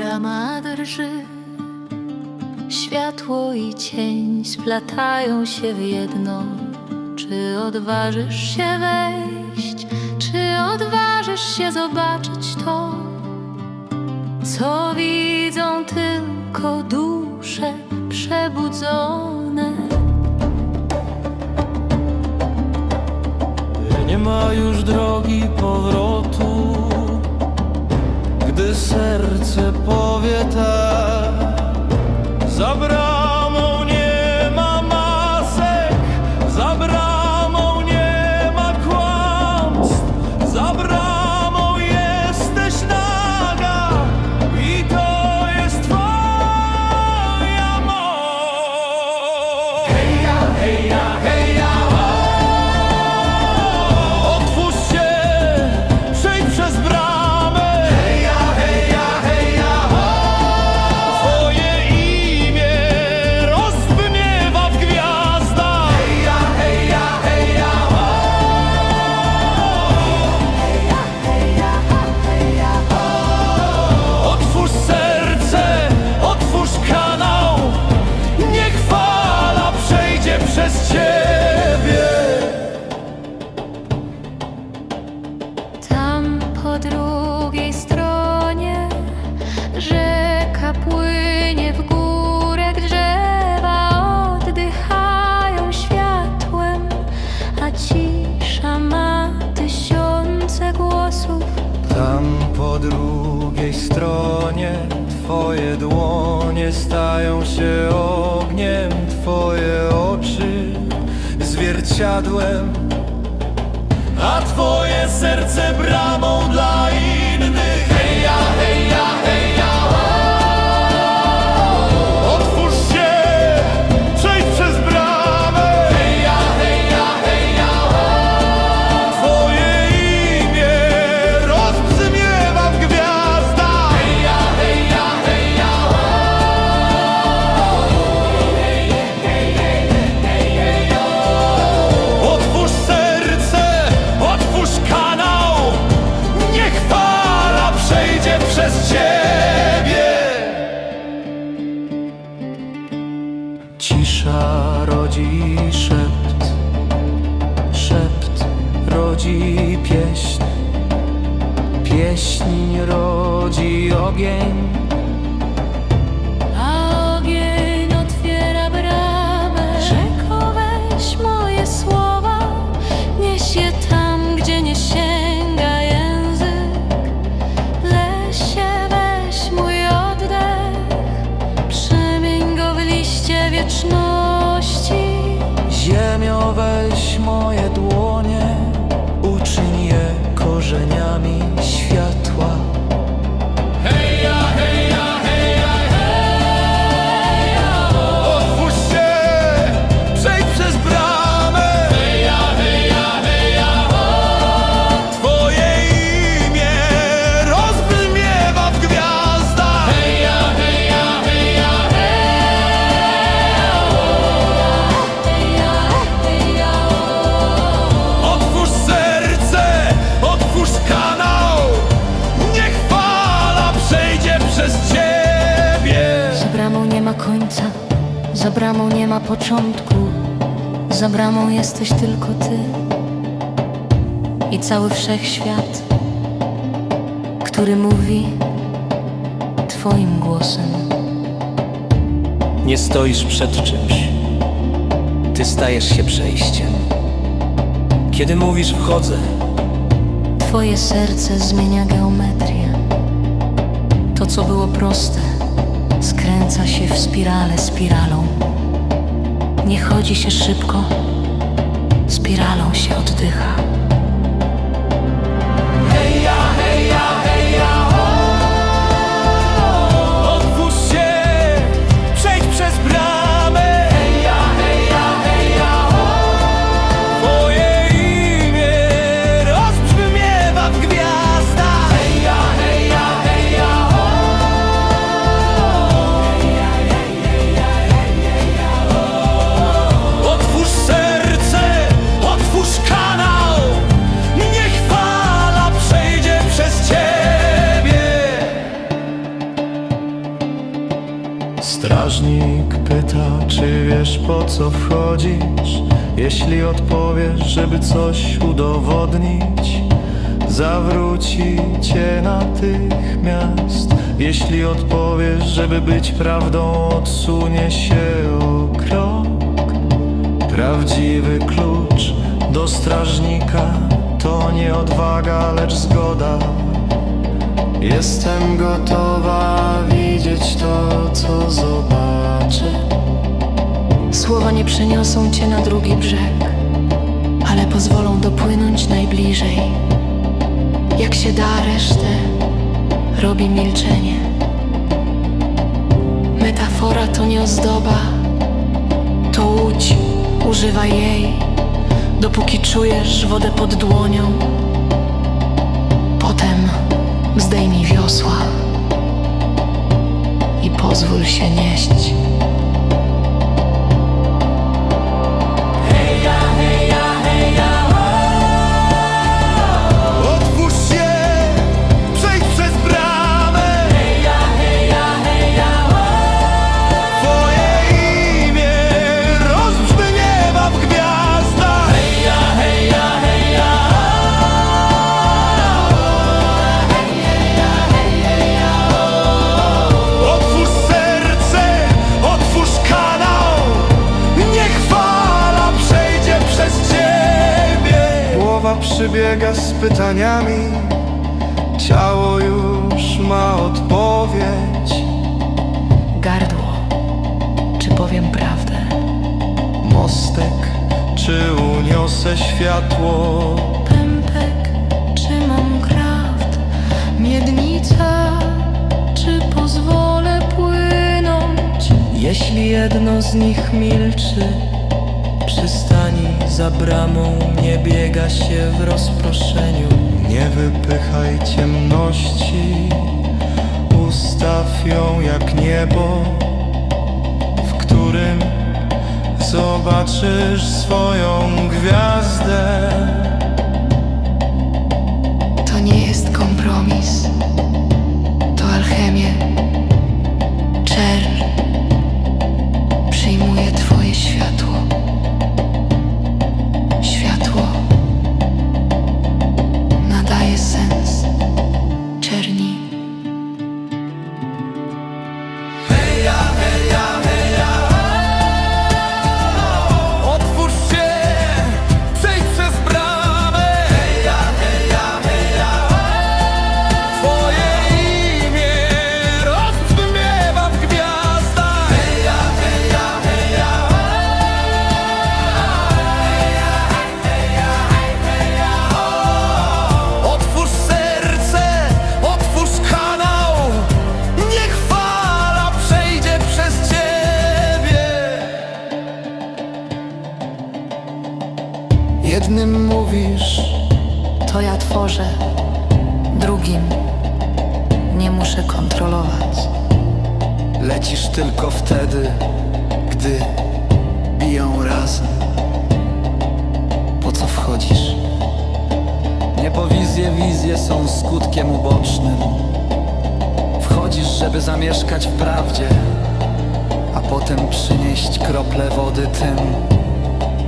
brama drży Światło i cień splatają się w jedno Czy odważysz się wejść? Czy odważysz się zobaczyć to? Co widzą tylko dusze przebudzone Nie ma już drogi powrotu gdy serce powie tak. Zabra Twoje dłonie stają się ogniem, Twoje oczy zwierciadłem, a Twoje serce bramą dla Nation. bramą nie ma początku, za bramą jesteś tylko ty i cały wszechświat, który mówi Twoim głosem. Nie stoisz przed czymś, ty stajesz się przejściem. Kiedy mówisz wchodzę, Twoje serce zmienia geometrię. To, co było proste, skręca się w spirale spiralą rodzi się szybko, spiralą się oddycha. Wiesz po co wchodzisz? Jeśli odpowiesz, żeby coś udowodnić Zawróci cię natychmiast. Jeśli odpowiesz, żeby być prawdą Odsunie się o krok. Prawdziwy klucz do strażnika To nie odwaga, lecz zgoda Jestem gotowa widzieć to, co zobaczę Słowa nie przeniosą cię na drugi brzeg, ale pozwolą dopłynąć najbliżej. Jak się da resztę, robi milczenie. Metafora to nie ozdoba, to łódź, używaj jej, dopóki czujesz wodę pod dłonią. Potem zdejmij wiosła i pozwól się nieść. Przybiega z pytaniami Ciało już ma odpowiedź Gardło, czy powiem prawdę? Mostek, czy uniosę światło Pępek, czy mam kraft? Miednica, czy pozwolę płynąć? Jeśli jedno z nich milczy Przystani za bramą Nie biega się w rozproszeniu. Nie wypychaj ciemności Ustaw ją jak niebo W którym zobaczysz swoją gwiazdę To ja tworzę, drugim nie muszę kontrolować. lecisz tylko wtedy, gdy biją razem. Po co wchodzisz? Nie po wizje, wizje są skutkiem ubocznym Wchodzisz, żeby zamieszkać w prawdzie A potem przynieść krople wody tym,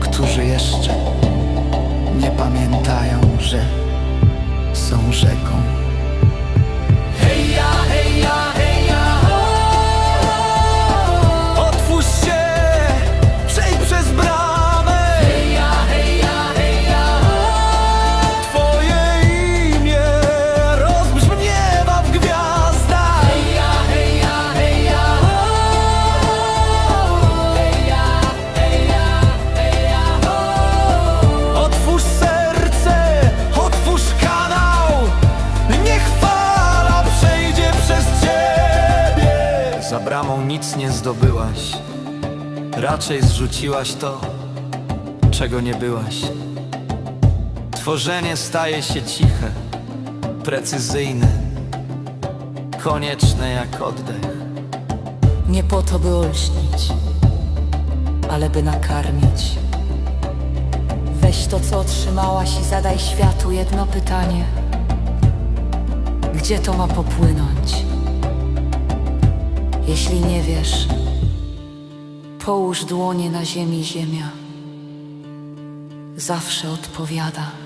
którzy jeszcze nie pamiętają, że są rzeką. Heja, bramą nic nie zdobyłaś Raczej zrzuciłaś to, czego nie byłaś Tworzenie staje się ciche, precyzyjne, konieczne jak oddech. Nie po to, by olśnić, ale by nakarmić. Weź to, co otrzymałaś i zadaj światu jedno pytanie. Gdzie to ma popłynąć? Jeśli nie wiesz, Połóż dłonie na ziemi, ziemia. Zawsze odpowiada.